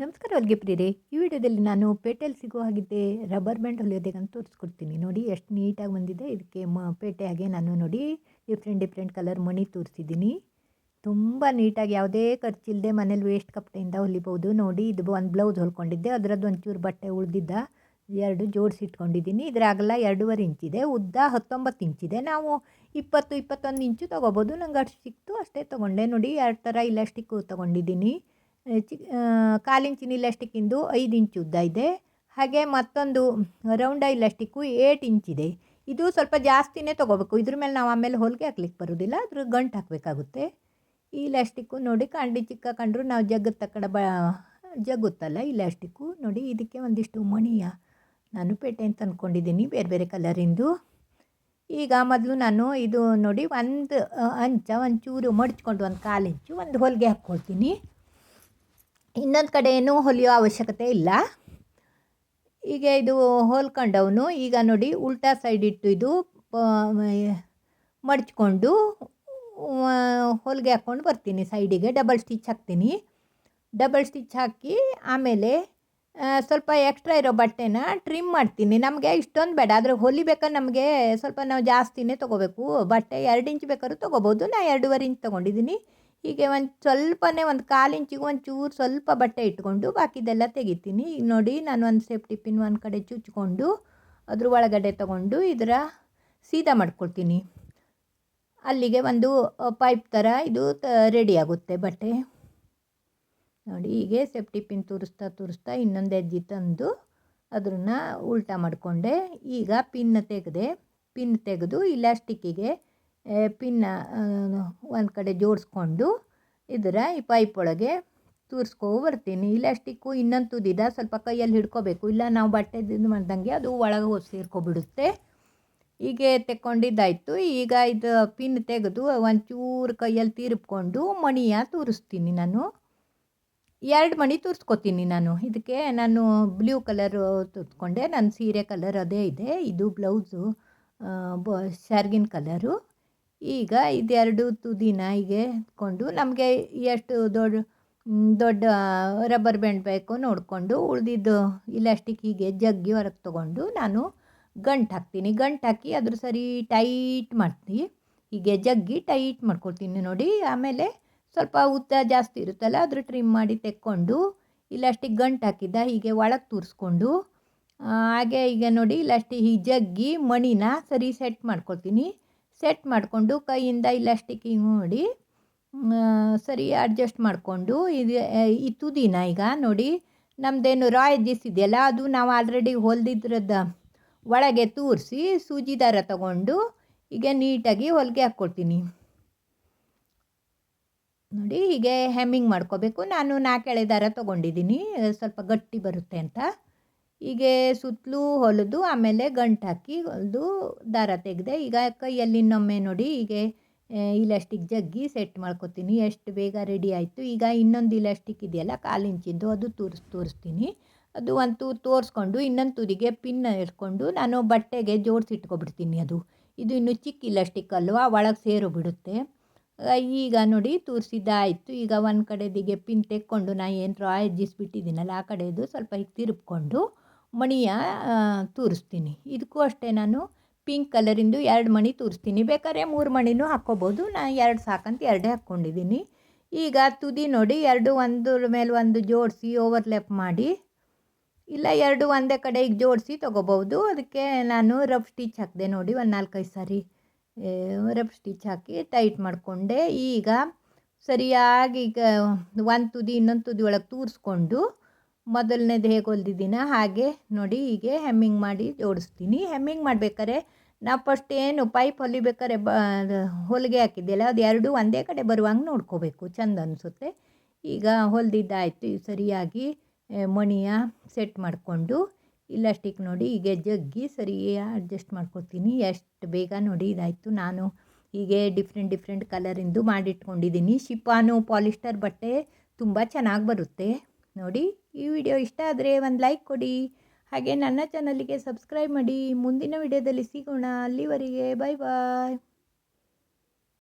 ನಮಸ್ಕಾರ ಹೊಲಿಗೆ ಪ್ರಿಯರೇ. ಈ ವಿಡಿಯೋದಲ್ಲಿ ನಾನು ಪೇಟೆಯಲ್ಲಿ ಸಿಗೋ ಹಾಗಿದ್ದೆ ರಬ್ಬರ್ ಬ್ಯಾಂಡ್ ಹೊಲಿಯೋದಕ್ಕಂತ ತೋರಿಸ್ಕೊಡ್ತೀನಿ. ನೋಡಿ, ಎಷ್ಟು ನೀಟಾಗಿ ಬಂದಿದೆ. ಇದಕ್ಕೆ ಮ ಪೇಟೆಯಾಗೆ ನಾನು ನೋಡಿ ಡಿಫ್ರೆಂಟ್ ಡಿಫ್ರೆಂಟ್ ಕಲರ್ ಮಣಿ ತೋರಿಸಿದ್ದೀನಿ. ತುಂಬ ನೀಟಾಗಿ ಯಾವುದೇ ಖರ್ಚಿಲ್ಲದೆ ಮನೇಲಿ ವೇಸ್ಟ್ ಕಪ್ಪೆಯಿಂದ ಹೊಲಿಬೋದು. ನೋಡಿ, ಇದು ಒಂದು ಬ್ಲೌಸ್ ಹೊಲ್ಕೊಂಡಿದ್ದೆ. ಅದರದ್ದು ಒಂಚೂರು ಬಟ್ಟೆ ಉಳಿದಿದ್ದ ಎರಡು ಜೋಡಿಸಿ ಇಟ್ಕೊಂಡಿದ್ದೀನಿ. ಇದರ ಅಗಲ ಎರಡೂವರೆ ಇಂಚಿದೆ ಉದ್ದ ಹತ್ತೊಂಬತ್ತು ಇಂಚಿದೆ ನಾವು ಇಪ್ಪತ್ತು, ಇಪ್ಪತ್ತೊಂದು ಇಂಚು ತೊಗೋಬೋದು. ನಂಗೆ ಅಷ್ಟು ಸಿಕ್ತು. ಅಷ್ಟೇ ತೊಗೊಂಡೆ. ನೋಡಿ, ಎರಡು ಥರ ಇಲಾಸ್ಟಿಕ್ಕು ತೊಗೊಂಡಿದ್ದೀನಿ. ಚಿ ಕಾಲು ಇಂಚಿನ ಇಲಾಸ್ಟಿಕ್ಕಿಂದು ಐದು ಇಂಚು ಉದ್ದ ಇದೆ. ಹಾಗೆ ಮತ್ತೊಂದು ರೌಂಡ ಇಲಾಸ್ಟಿಕ್ಕು ಏಟ್ ಇಂಚಿದೆ ಇದು. ಸ್ವಲ್ಪ ಜಾಸ್ತಿನೇ ತೊಗೋಬೇಕು. ಇದ್ರ ಮೇಲೆ ನಾವು ಆಮೇಲೆ ಹೊಲಿಗೆ ಹಾಕ್ಲಿಕ್ಕೆ ಬರೋದಿಲ್ಲ. ಅದ್ರ ಗಂಟು ಹಾಕಬೇಕಾಗುತ್ತೆ. ಈ ಇಲಾಸ್ಟಿಕ್ಕು ನೋಡಿ ಕಂಡಿ ಚಿಕ್ಕ ಕಂಡ್ರು ನಾವು ಜಗ್ಗದ ತಕ್ಕಡ ಬ, ಜಗ್ಗುತ್ತಲ್ಲ ಇಲಾಸ್ಟಿಕ್ಕು ನೋಡಿ ಇದಕ್ಕೆ ಒಂದಿಷ್ಟು ಮಣಿಯ ನಾನು ಪೇಟೆ ಅಂತ ಅಂದ್ಕೊಂಡಿದ್ದೀನಿ ಬೇರೆ ಬೇರೆ ಕಲರಿಂದು ಈಗ ಮೊದಲು ನಾನು ಇದು ನೋಡಿ ಒಂದು ಅಂಚ, ಒಂಚೂರು ಮಡ್ಚ್ಕೊಂಡು ಒಂದು ಕಾಲು ಇಂಚು ಒಂದು ಹೊಲಿಗೆ ಹಾಕ್ಕೊಳ್ತೀನಿ. ಇನ್ನೊಂದು ಕಡೆ ಏನೂ ಹೊಲಿಯೋ ಅವಶ್ಯಕತೆ ಇಲ್ಲ. ಈಗ ಇದು ಹೊಲ್ಕೊಂಡವನು, ಈಗ ನೋಡಿ ಉಲ್ಟಾ ಸೈಡ್ ಇಟ್ಟು ಇದು ಮಡಚ್ಕೊಂಡು ಹೊಲಿಗೆ ಹಾಕ್ಕೊಂಡು ಬರ್ತೀನಿ. ಸೈಡಿಗೆ ಡಬಲ್ ಸ್ಟಿಚ್ ಹಾಕ್ತೀನಿ. ಡಬಲ್ ಸ್ಟಿಚ್ ಹಾಕಿ ಆಮೇಲೆ ಸ್ವಲ್ಪ ಎಕ್ಸ್ಟ್ರಾ ಇರೋ ಬಟ್ಟೆನ ಟ್ರಿಮ್ ಮಾಡ್ತೀನಿ. ನಮಗೆ ಇಷ್ಟೊಂದು ಬೇಡ. ಆದರೆ ಹೊಲಿಬೇಕಾದ್ರೆ ನಮಗೆ ಸ್ವಲ್ಪ ನಾವು ಜಾಸ್ತಿನೇ ತೊಗೋಬೇಕು. ಬಟ್ಟೆ ಎರಡು ಇಂಚ್ ಬೇಕಾದ್ರೂ ತೊಗೋಬೋದು. ನಾನು ಎರಡೂವರೆ ಇಂಚ್ ತೊಗೊಂಡಿದ್ದೀನಿ. ಹೀಗೆ ಒಂದು ಸ್ವಲ್ಪನೇ ಒಂದು ಕಾಲು ಇಂಚಿಗೆ ಒಂದು ಚೂರು ಸ್ವಲ್ಪ ಬಟ್ಟೆ ಇಟ್ಕೊಂಡು ಬಾಕಿದೆಲ್ಲ ತೆಗಿತೀನಿ. ಈಗ ನೋಡಿ ನಾನು ಒಂದು ಸೇಫ್ಟಿ ಪಿನ್ ಒಂದು ಕಡೆ ಚುಚ್ಕೊಂಡು ಅದ್ರ ಒಳಗಡೆ ತಗೊಂಡು ಇದರ ಸೀದಾ ಮಾಡ್ಕೊಳ್ತೀನಿ. ಅಲ್ಲಿಗೆ ಒಂದು ಪೈಪ್ ಥರ ಇದು ರೆಡಿ ಆಗುತ್ತೆ ಬಟ್ಟೆ. ನೋಡಿ ಹೀಗೆ ಸೇಫ್ಟಿ ಪಿನ್ ತೋರಿಸ್ತಾ ತೋರಿಸ್ತಾ ಇನ್ನೊಂದು ಹೆಜ್ಜೆ ತಂದು ಅದನ್ನು ಉಲ್ಟಾ ಮಾಡಿಕೊಂಡೆ. ಈಗ ಪಿನ್ ತೆಗೆದೆ, ಪಿನ್ ತೆಗೆದು ಇಲಾಸ್ಟಿಕ್ಕಿಗೆ ಪಿನ್ನ ಒಂದು ಕಡೆ ಜೋಡಿಸ್ಕೊಂಡು ಇದರ ಈ ಪೈಪ್ ಒಳಗೆ ತೂರಿಸ್ಕೊ ಬರ್ತೀನಿ. ಇಲಾಸ್ಟಿಕ್ಕು ಇನ್ನೊಂದು ತುದಿದ ಸ್ವಲ್ಪ ಕೈಯಲ್ಲಿ ಹಿಡ್ಕೋಬೇಕು. ಇಲ್ಲ, ನಾವು ಬಟ್ಟೆ ಇದು ಮಾಡ್ದಂಗೆ ಅದು ಒಳಗೆ ಹೋಗಿ ಸೇರ್ಕೊಬಿಡುತ್ತೆ. ಹೀಗೆ ತೆಕ್ಕೊಂಡಿದ್ದಾಯಿತು. ಈಗ ಇದು ಪಿನ್ ತೆಗೆದು ಒಂಚೂರು ಕೈಯಲ್ಲಿ ತೀರ್ಪ್ಕೊಂಡು ಮಣಿಯ ತೂರಿಸ್ತೀನಿ ನಾನು. ಎರಡು ಮಣಿ ತೂರಿಸ್ಕೊತೀನಿ ನಾನು. ಇದಕ್ಕೆ ನಾನು ಬ್ಲೂ ಕಲರು ತೂತ್ಕೊಂಡೆ. ನನ್ನ ಸೀರೆ ಕಲರ್ ಅದೇ ಇದೆ. ಇದು ಬ್ಲೌಸು ಬ ಶಾರ್ಗಿನ್ ಕಲರು ಈಗ ಇದೆರಡು ತುದಿನ ಹೀಗೆ ಕೊಂಡು ನಮಗೆ ಎಷ್ಟು ದೊಡ್ಡ ದೊಡ್ಡ ರಬ್ಬರ್ ಬ್ಯಾಂಡ್ ಬೇಕು ನೋಡಿಕೊಂಡು ಉಳಿದಿದ್ದು ಇಲಾಸ್ಟಿಕ್ ಹೀಗೆ ಜಗ್ಗಿ ಹೊರಗೆ ತೊಗೊಂಡು ನಾನು ಗಂಟು ಹಾಕ್ತೀನಿ. ಗಂಟು ಹಾಕಿ ಅದ್ರ ಸರಿ ಟೈಟ್ ಮಾಡ್ತೀನಿ. ಹೀಗೆ ಜಗ್ಗಿ ಟೈಟ್ ಮಾಡ್ಕೊಳ್ತೀನಿ ನೋಡಿ. ಆಮೇಲೆ ಸ್ವಲ್ಪ ಉದ್ದ ಜಾಸ್ತಿ ಇರುತ್ತಲ್ಲ ಅದ್ರ ಟ್ರಿಮ್ ಮಾಡಿ ತೆಕ್ಕೊಂಡು ಇಲಾಸ್ಟಿಕ್ ಗಂಟು ಹಾಕಿದ್ದ ಹೀಗೆ ಒಳಗೆ ತೂರಿಸ್ಕೊಂಡು ಹಾಗೆ ಈಗ ನೋಡಿ ಇಲಾಸ್ಟಿಕ್ ಈ ಜಗ್ಗಿ ಮಣಿನ ಸರಿ ಸೆಟ್ ಮಾಡ್ಕೊಳ್ತೀನಿ. ಸೆಟ್ ಮಾಡಿಕೊಂಡು ಕೈಯಿಂದ ಹಿಂಗೆ ನೋಡಿ ಸರಿ ಅಡ್ಜಸ್ಟ್ ಮಾಡಿಕೊಂಡು ಇದು ಈ ತುದಿನ ಈಗ ನೋಡಿ ನಮ್ಮದೇನು ರಾ ಎಜ್ಜಸ್ ಇದೆಯಲ್ಲ, ಅದು ನಾವು ಆಲ್ರೆಡಿ ಹೊಲ್ದಿದ್ರದ್ದು ಒಳಗೆ ತೂರಿಸಿ ಸೂಜಿ ದಾರ ತಗೊಂಡು ಈಗ ನೀಟಾಗಿ ಹೊಲಿಗೆ ಹಾಕ್ಕೊಳ್ತೀನಿ ನೋಡಿ ಹೀಗೆ ಹೆಮ್ಮಿಂಗ್ ಮಾಡ್ಕೋಬೇಕು. ನಾನು ನಾಲ್ಕೆಳೆ ದಾರ ತೊಗೊಂಡಿದ್ದೀನಿ. ಸ್ವಲ್ಪ ಗಟ್ಟಿ ಬರುತ್ತೆ ಅಂತ. ಹೀಗೆ ಸುತ್ತಲೂ ಹೊಲಿದು, ಆಮೇಲೆ ಗಂಟು ಹಾಕಿ ಹೊಲಿದು ದಾರ ತೆಗೆದೆ, ಈಗ ಕೈಯಲ್ಲಿ ಇನ್ನೊಮ್ಮೆ ನೋಡಿ ಹೀಗೆ ಇಲಾಸ್ಟಿಕ್ ಜಗ್ಗಿ ಸೆಟ್ ಮಾಡ್ಕೊತೀನಿ, ಎಷ್ಟು ಬೇಗ ರೆಡಿ ಆಯಿತು, ಈಗ ಇನ್ನೊಂದು ಇಲಾಸ್ಟಿಕ್ ಇದೆಯಲ್ಲ, ಕಾಲು ಅದು ತೋರಿಸ್, ತೋರಿಸ್ತೀನಿ. ಅದು ಅಂತೂ ತೂರು ತೋರಿಸ್ಕೊಂಡು, ಇನ್ನೊಂದು ತುದಿಗೆ ಪಿನ್ ಇಟ್ಕೊಂಡು ನಾನು ಬಟ್ಟೆಗೆ ಜೋಡಿಸಿ ಇಟ್ಕೊಬಿಡ್ತೀನಿ ಅದು. ಇದು ಇನ್ನು ಚಿಕ್ಕ ಇಲಾಸ್ಟಿಕ್ ಅಲ್ವಾ, ಒಳಗೆ ಸೇರು ಬಿಡುತ್ತೆ ಈಗ ನೋಡಿ ತೋರಿಸಿದ್ದಾಯಿತು, ಈಗ ಒಂದು ಕಡೆದಿಗೆ ಪಿನ್ ತೆಕ್ಕೊಂಡು ನಾನು ಏನು ಡ್ರಾ ಎಜ್ಜಿಸ್ಬಿಟ್ಟಿದ್ದೀನಲ್ಲ, ಆ ಕಡೆದು ಸ್ವಲ್ಪ ಹೀಗೆ ತಿರುಪ್ಕೊಂಡು ಮಣಿಯ ತೂರಿಸ್ತೀನಿ. ಇದಕ್ಕೂ ಅಷ್ಟೇ ನಾನು ಪಿಂಕ್ ಕಲರಿಂದು ಎರಡು ಮಣಿ ತೂರಿಸ್ತೀನಿ. ಬೇಕಾದ್ರೆ ಮೂರು ಮಣಿನೂ ಹಾಕ್ಕೋಬೋದು. ನಾನು ಎರಡು ಸಾಕಂತ ಎರಡೇ ಹಾಕ್ಕೊಂಡಿದ್ದೀನಿ. ಈಗ ತುದಿ ನೋಡಿ, ಎರಡು ಒಂದ್ರ ಮೇಲೆ ಒಂದು ಜೋಡಿಸಿ ಓವರ್ಲ್ಯಾಪ್ ಮಾಡಿ. ಇಲ್ಲ, ಎರಡು ಒಂದೇ ಕಡೆಗೆ ಜೋಡಿಸಿ ತೊಗೋಬೋದು. ಅದಕ್ಕೆ ನಾನು ರಫ್ ಸ್ಟಿಚ್ ಹಾಕಿದೆ ನೋಡಿ, ಒಂದು ನಾಲ್ಕೈದು ಸಾರಿ ರಫ್ ಸ್ಟಿಚ್ ಹಾಕಿ ಟೈಟ್ ಮಾಡಿಕೊಂಡೆ. ಈಗ ಸರಿಯಾಗಿ ಈಗ ಒಂದು ತುದಿ, ಇನ್ನೊಂದು ತುದಿ ಒಳಗೆ ತೂರಿಸ್ಕೊಂಡು ಮೊದಲನೇದು ಹೇಗೆ ಹೊಲ್ದಿದ್ದೀನ? ಹಾಗೆ ನೋಡಿ, ಹೀಗೆ ಹೆಮ್ಮಿಂಗ್ ಮಾಡಿ ಜೋಡಿಸ್ತೀನಿ. ಹೆಮ್ಮಿಂಗ್ ಮಾಡಬೇಕಾರೆ ನಾವು ಫಸ್ಟ್ ಏನು ಪೈಪ್ ಹೊಲಿಬೇಕಾದ್ರೆ ಬ ಹೊಲಿಗೆ ಹಾಕಿದ್ದೆಲ್ಲ ಅದು ಎರಡೂ ಒಂದೇ ಕಡೆ ಬರುವಂಗೆ ನೋಡ್ಕೋಬೇಕು. ಚೆಂದ ಅನಿಸುತ್ತೆ. ಈಗ ಹೊಲಿದಿದ್ದಾಯಿತು ಸರಿಯಾಗಿ ಮಣಿಯ ಸೆಟ್ ಮಾಡಿಕೊಂಡು ಇಲಾಸ್ಟಿಕ್ ನೋಡಿ ಹೀಗೆ ಜಗ್ಗಿ ಸರಿಯಾಗಿ ಅಡ್ಜಸ್ಟ್ ಮಾಡ್ಕೊತೀನಿ. ಎಷ್ಟು ಬೇಗ ನೋಡಿ ಇದಾಯಿತು. ನಾನು ಹೀಗೆ ಡಿಫ್ರೆಂಟ್ ಡಿಫ್ರೆಂಟ್ ಕಲರಿಂದು ಮಾಡಿಟ್ಕೊಂಡಿದ್ದೀನಿ. ಶಿಪಾನು ಪಾಲಿಸ್ಟರ್ ಬಟ್ಟೆ ತುಂಬ ಚೆನ್ನಾಗಿ ಬರುತ್ತೆ. ನೋಡಿ, ಈ ವಿಡಿಯೋ ಇಷ್ಟ ಆದರೆ ಒಂದು ಲೈಕ್ ಕೊಡಿ. ಹಾಗೆ ನನ್ನ ಚಾನಲಿಗೆ ಸಬ್ಸ್ಕ್ರೈಬ್ ಮಾಡಿ. ಮುಂದಿನ ವಿಡಿಯೋದಲ್ಲಿ ಸಿಗೋಣ. ಅಲ್ಲಿವರೆಗೆ ಬಾಯ್ ಬಾಯ್